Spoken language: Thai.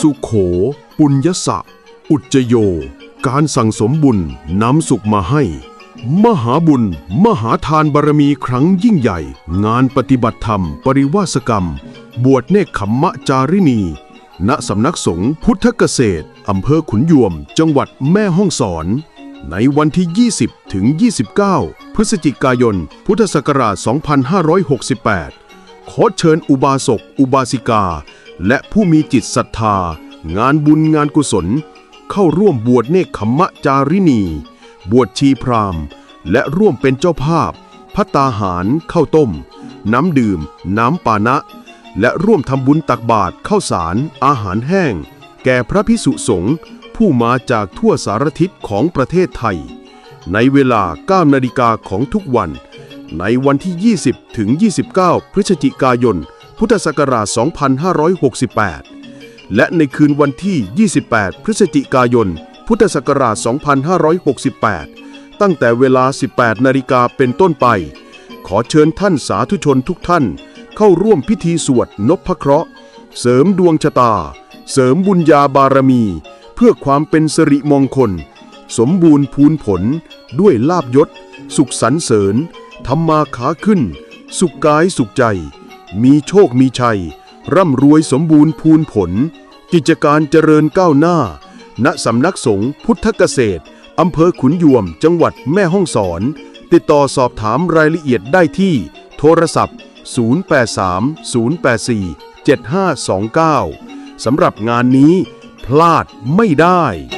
สุโข ปุญญสะ อุจโย การสั่งสมบุญนำสุขมาให้ มหาบุญ มหาทานบารมีครั้งยิ่งใหญ่ งานปฏิบัติธรรม ปริวาสกรรม บวชเนกขมมะจารินีณสำนักสงฆ์พุทธเกษตร อำเภอขุนยวม จังหวัดแม่ฮ่องสอน ในวันที่ 20 ถึง 29 พฤศจิกายน พุทธศักราช 2568 ขอเชิญอุบาสก อุบาสิกา และผู้มีจิตศรัทธา งานบุญงานกุศล เข้าร่วมบวชเนกขมะจารินีบวชชีพราหมณ์ และร่วมเป็นเจ้าภาพพัตตาหารข้าวต้ม น้ำดื่ม น้ำปานะ และร่วมทำบุญตักบาตรข้าวสาร อาหารแห้ง แก่พระพิสุสงฆ์ผู้มาจากทั่วสารทิศของประเทศไทย ในเวลา 9 นาฬิกาของทุกวัน ในวันที่ 20 ถึง 29 พฤศจิกายน พุทธศักราช 2568 และในคืนวันที่ 28 พฤศจิกายน พุทธศักราช 2568 ตั้งแต่เวลา 18 นาฬิกาเป็นต้นไป ขอเชิญท่านสาธุชนทุกท่าน เข้าร่วมพิธีสวดนพเคราะห์ เสริมดวงชะตา เสริมบุญญาบารมี เพื่อความเป็นสิริมงคล สมบูรณ์พูนผล ด้วยลาบยศ สุขสรรเสริญทำมาขาขึ้น สุขกายสุขใจ มีโชคมีชัย ร่ำรวยสมบูรณ์พูนผล กิจการเจริญก้าวหน้า ณสำนักสงฆ์พุทธเกษตรอำเภอขุนยวม จังหวัดแม่ฮ่องสอน ติดต่อสอบถามรายละเอียดได้ที่ โทรศัพท์ 083 084 7529 สำหรับงานนี้ พลาดไม่ได้